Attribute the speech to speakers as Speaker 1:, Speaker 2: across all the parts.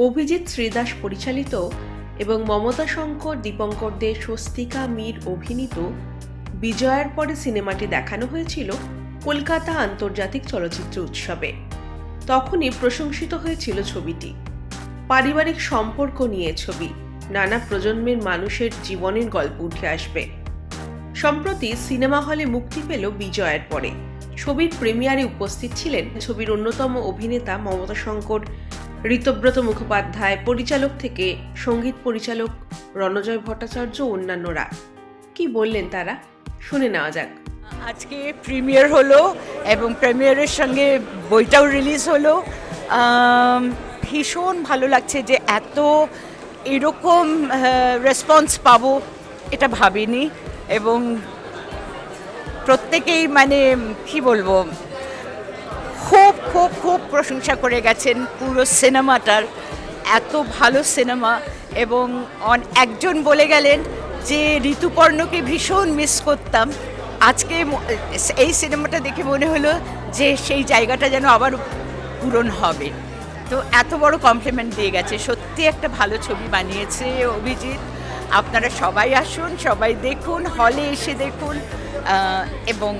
Speaker 1: অভিজিৎ শ্রীদাস পরিচালিত এবং মমতা শঙ্কর, দীপঙ্কর দে, স্বস্তিকা মীর অভিনীত বিজয়ের পরে সিনেমাটি দেখানো হয়েছিল কলকাতা আন্তর্জাতিক চলচ্চিত্র উৎসবে। তখনই প্রশংসিত হয়েছিল ছবিটি। পারিবারিক সম্পর্ক নিয়ে ছবি, নানা প্রজন্মের মানুষের জীবনের গল্প উঠে আসবে। সম্প্রতি সিনেমা হলে মুক্তি পেল বিজয়ের পরে। ছবির প্রিমিয়ারে উপস্থিত ছিলেন ছবির অন্যতম অভিনেতা মমতা শঙ্কর, ঋতব্রত মুখোপাধ্যায়, পরিচালক থেকে সংগীত পরিচালক রণজয় ভট্টাচার্য অন্যান্যরা। কি বললেন তারা? শুনে নেওয়া যাক।
Speaker 2: আজকে প্রিমিয়ার হলো এবং প্রিমিয়ারের সঙ্গে বইটাও রিলিজ হলো। ভীষণ ভালো লাগছে যে এত এরকম রেসপন্স পাবো, এটা ভাবিনি। এবং প্রত্যেকেই মানে কি বলব, খুব খুব খুব প্রশংসা করে গেছেন পুরো সিনেমাটার। এত ভালো সিনেমা এবং অন, একজন বলে গেলেন যে, ঋতুপর্ণকে ভীষণ মিস করতাম। আজকে এই সিনেমাটা দেখে মনে হলো যে, সেই জায়গাটা যেন আবার পূরণ হবে। তো এত বড় কমপ্লিমেন্ট দিয়ে গেছে। সত্যি একটা ভালো ছবি বানিয়েছে অভিজিৎ। আপনারা সবাই আসুন, সবাই দেখুন হলে এসে দেখুন এবং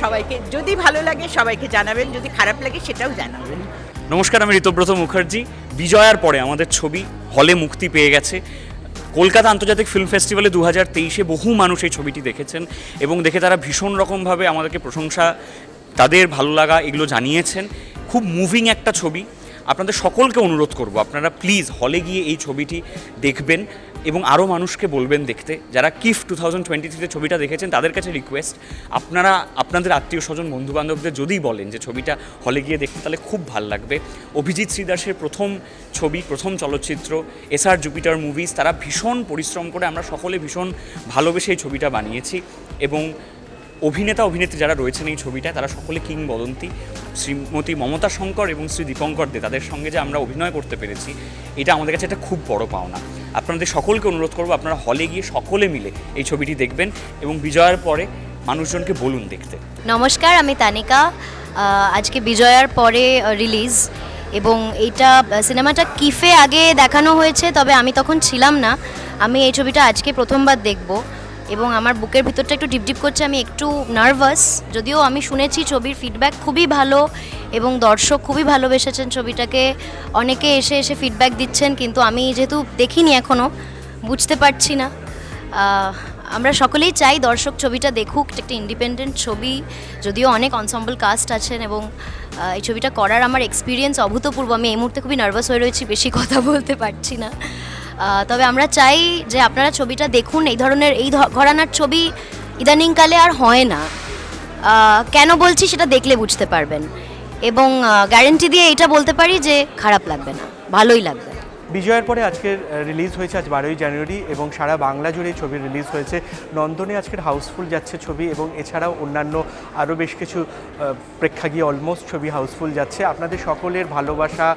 Speaker 2: সবাইকে যদি ভালো লাগে সবাইকে জানাবেন, যদি খারাপ লাগে সেটাও জানাবেন।
Speaker 3: নমস্কার, আমি ঋতব্রত মুখার্জি। বিজয়ার পরে আমাদের ছবি হলে মুক্তি পেয়ে গেছে। কলকাতা আন্তর্জাতিক ফিল্ম ফেস্টিভ্যালে দু হাজার তেইশে বহু মানুষ এই ছবিটি দেখেছেন এবং দেখে তারা ভীষণ রকমভাবে আমাদেরকে প্রশংসা, তাদের ভালো লাগা এগুলো জানিয়েছেন। খুব মুভিং একটা ছবি। আপনাদের সকলকে অনুরোধ করব, আপনারা প্লিজ হলে গিয়ে এই ছবিটি দেখবেন। এবং আরও মানুষকে বলবেন দেখতে, যারা কিফ টু থাউজেন্ড টোয়েন্টি থ্রিতে ছবিটা দেখেছেন, তাদের কাছে রিকোয়েস্ট, আপনারা, আপনাদের আত্মীয় স্বজন, বন্ধুবান্ধবদের যদি বলেন যে ছবিটা হলে গিয়ে দেখতে, তাহলে খুব ভালো লাগবে। অভিজিৎ শ্রীদাসের প্রথম ছবি, প্রথম চলচ্চিত্র, এস আর জুপিটার মুভিজ, তারা ভীষণ পরিশ্রম করে আমরা সকলে ভীষণ ভালোবেসে এই ছবিটা বানিয়েছি এবং অভিনেতা, অভিনেত্রী যারা রয়েছেন এই ছবিটায়, তারা সকলে কিংবদন্তি। শ্রীমতী মমতা শঙ্কর এবং শ্রী দীপঙ্কর দে, তাদের সঙ্গে যে আমরা অভিনয় করতে পেরেছি, এটা আমাদের কাছে একটা খুব বড় পাওনা। আপনাদের সকলকে অনুরোধ করব, আপনারা হলে গিয়ে সকলে মিলে এই ছবিটি দেখবেন এবং বিজয়ের পরে মানুষজনকে বলুন দেখতে।
Speaker 4: নমস্কার, আমি তানিকা। আজকে বিজয়ার পরে রিলিজ এবং এইটা সিনেমাটা কিফে আগে দেখানো হয়েছে, তবে আমি তখন ছিলাম না। আমি এই ছবিটা আজকে প্রথমবার দেখব। এবং আমার বুকের ভিতরটা একটু ডিপ ডিপ করছে, আমি একটু নার্ভাস যদিও আমি শুনেছি ছবির ফিডব্যাক খুবই ভালো এবং দর্শক খুবই ভালোবেসেছেন ছবিটাকে। অনেকে এসে এসে ফিডব্যাক দিচ্ছেন, কিন্তু আমি যেহেতু দেখিনি এখনও বুঝতে পারছি না। আমরা সকলেই চাই দর্শক ছবিটা দেখুক, একটা ইন্ডিপেন্ডেন্ট ছবি। যদিও অনেক অনসম্বল কাস্ট আছেন এবং এই ছবিটা করার আমার এক্সপিরিয়েন্স অভূতপূর্ব। আমি এই মুহূর্তে খুবই নার্ভাস হয়ে রয়েছি, বেশি কথা বলতে পারছি না। তবে আমরা চাই যে আপনারা ছবিটা দেখুন, এই ধরনের, এই ঘরানার ছবি ইদানিংকালে আর হয় না। কেন বলছি সেটা দেখলে বুঝতে পারবেন। এবং গ্যারেন্টি দিয়ে এটা বলতে পারি যে খারাপ লাগবে না, ভালোই লাগবে।
Speaker 5: বিজয়ের পরে আজকের রিলিজ হয়েছে আজ বারোই জানুয়ারি এবং সারা বাংলা জুড়ে ছবি রিলিজ হয়েছে। নন্দনে আজকের হাউসফুল যাচ্ছে ছবি এবং এছাড়াও অন্যান্য আরও বেশ কিছু প্রেক্ষাগৃহে অলমোস্ট ছবি হাউসফুল যাচ্ছে। আপনাদের সকলের ভালোবাসা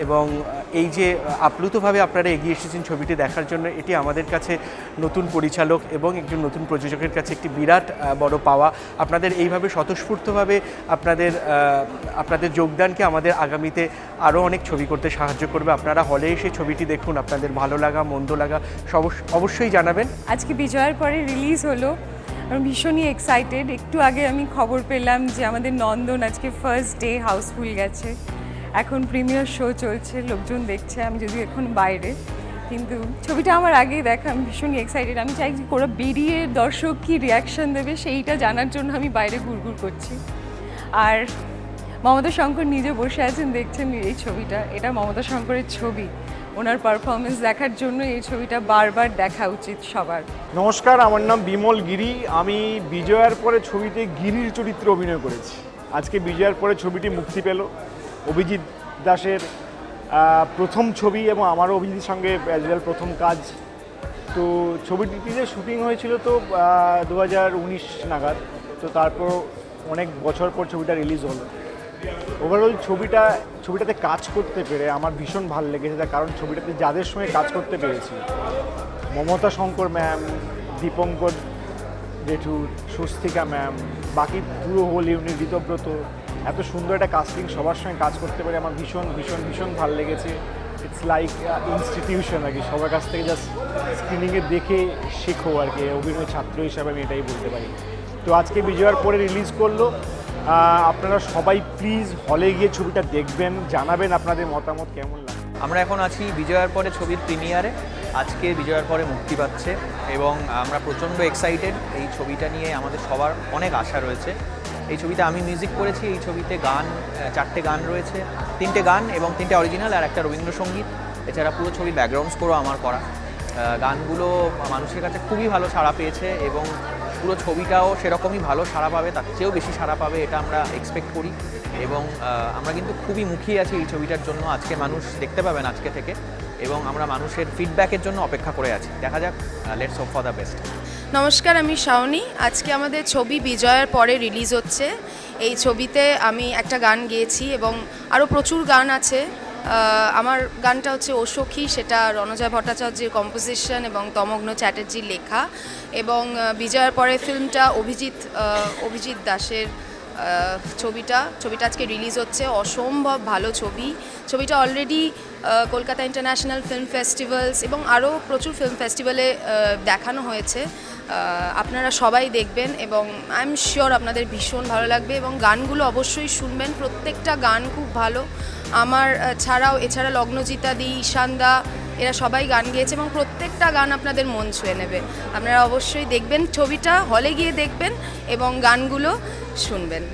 Speaker 5: এবং এই যে আপ্লুতভাবে আপনারা এগিয়ে এসেছেন ছবিটি দেখার জন্য, এটি আমাদের কাছে নতুন পরিচালক এবং একজন নতুন প্রযোজকের কাছে একটি বিরাট বড় পাওয়া। আপনাদের এইভাবে স্বতঃস্ফূর্তভাবে আপনাদের আপনাদের যোগদানকে আমাদের আগামীতে আরও অনেক ছবি করতে সাহায্য করবে। আপনারা হলে এসে ছবিটি দেখুন, আপনাদের ভালো লাগা, মন্দ লাগা সব- অবশ্যই জানাবেন।
Speaker 6: আজকে বিজয়ের পরে রিলিজ হলো। আমি ভীষণই এক্সাইটেড একটু আগে আমি খবর পেলাম যে আমাদের নন্দন আজকে ফার্স্ট ডে হাউসফুল গেছে। এখন প্রিমিয়ার শো চলছে, লোকজন দেখছে, আমি যদি এখন বাইরে, কিন্তু ছবিটা আমার আগেই দেখা, আমি ভীষণই এক্সাইটেড আমি চাই যে ওরা বেরিয়ে দর্শক কী রিয়াকশান দেবে, সেইটা জানার জন্য আমি বাইরে ঘুরঘুর করছি। আর মমতা শঙ্কর নিজে বসে আছেন, দেখছেন এই ছবিটা, এটা মমতা শঙ্করের ছবি, ওনার পারফরমেন্স দেখার জন্য এই ছবিটা বারবার দেখা উচিত সবার।
Speaker 7: নমস্কার, আমার নাম বিমল গিরি, আমি বিজয়ার পরে ছবিতে গিরির চরিত্রে অভিনয় করেছি। আজকে বিজয়ার পরে ছবিটি মুক্তি পেল। অভিজিৎ দাসের প্রথম ছবি এবং আমারও অভিজিতের সঙ্গে অ্যাজ প্রথম কাজ। তো ছবিটিতে শুটিং হয়েছিল তো দু হাজার উনিশ নাগাদ। তো তারপর অনেক বছর পর ছবিটা রিলিজ হলো। ওভারঅল ছবিটা, ছবিটাতে কাজ করতে পেরে আমার ভীষণ ভালো লেগেছে, তার কারণ ছবিটাতে যাদের সঙ্গে কাজ করতে পেরেছি, মমতা শঙ্কর ম্যাম দীপঙ্কর জেঠু স্বস্তিকা ম্যাম বাকি পুরো হোল ইউনিট ঋতব্রত এত সুন্দর একটা কাস্টিং সবার সঙ্গে কাজ করতে পেরে আমার ভীষণ ভীষণ ভীষণ ভালো লেগেছে। ইটস লাইক ইনস্টিটিউশন আর কি। সবার কাছ থেকে জাস্ট স্ক্রিনিংয়ে দেখে শেখো আর কি। অভিনয় ছাত্র হিসাবে আমি এটাই বলতে পারি। তো আজকে বিজয়ার পরে রিলিজ করল। আপনারা সবাই প্লিজ হলে গিয়ে ছবিটা দেখবেন, জানাবেন আপনাদের মতামত কেমন লাগে।
Speaker 8: আমরা এখন আছি বিজয়ার পরে ছবির প্রিমিয়ারে আজকে বিজয়ার পরে মুক্তি পাচ্ছে। এবং আমরা প্রচণ্ড এক্সাইটেড এই ছবিটা নিয়ে। আমাদের সবার অনেক আশা রয়েছে। এই ছবিতে আমি মিউজিক করেছি, এই ছবিতে গান চারটে গান রয়েছে। তিনটে গান এবং তিনটে অরিজিনাল আর একটা রবীন্দ্রসঙ্গীত। এছাড়া পুরো ছবির ব্যাকগ্রাউন্ড স্কোরও আমার করা। গানগুলো মানুষের কাছে খুবই ভালো সাড়া পেয়েছে এবং পুরো ছবিটাও সেরকমই ভালো সাড়া পাবে, তার চেয়েও বেশি সাড়া পাবে, এটা আমরা এক্সপেক্ট করি। এবং আমরা কিন্তু খুবই মুখিয়ে আছি এই ছবিটার জন্য। আজকে মানুষ দেখতে পাবেন আজকে থেকে এবং আমরা মানুষের ফিডব্যাকের জন্য অপেক্ষা করে আছি। দেখা যাক let's hope for the best
Speaker 9: নমস্কার, আমি শাওনি। আজকে আমাদের ছবি বিজয়ের পরে রিলিজ হচ্ছে। এই ছবিতে আমি একটা গান গেয়েছি এবং আরও প্রচুর গান আছে। আমার গানটা হচ্ছে ও সখী সেটা রণজয় ভট্টাচার্যের কম্পোজিশন এবং তমগ্ন চ্যাটার্জির লেখা। এবং বিজয়ের পরে ফিল্মটা অভিজিৎ অভিজিৎ দাসের ছবিটা ছবিটা আজকে রিলিজ হচ্ছে, অসম্ভব ভালো ছবি। ছবিটা already Kolkata international film festivals এবং আরও প্রচুর ফিল্ম ফেস্টিভ্যালে দেখানো হয়েছে। আপনারা সবাই দেখবেন এবং আই এম শিওর আপনাদের ভীষণ ভালো লাগবে এবং গানগুলো অবশ্যই শুনবেন। প্রত্যেকটা গান খুব ভালো। আমার ছাড়াও, এছাড়া লগ্নজিতা দি ঈশানদা এরা সবাই গান গিয়েছে এবং প্রত্যেকটা গান আপনাদের মন ছুঁয়ে নেবে। আপনারা অবশ্যই দেখবেন, ছবিটা হলে গিয়ে দেখবেন এবং গানগুলো শুনবেন।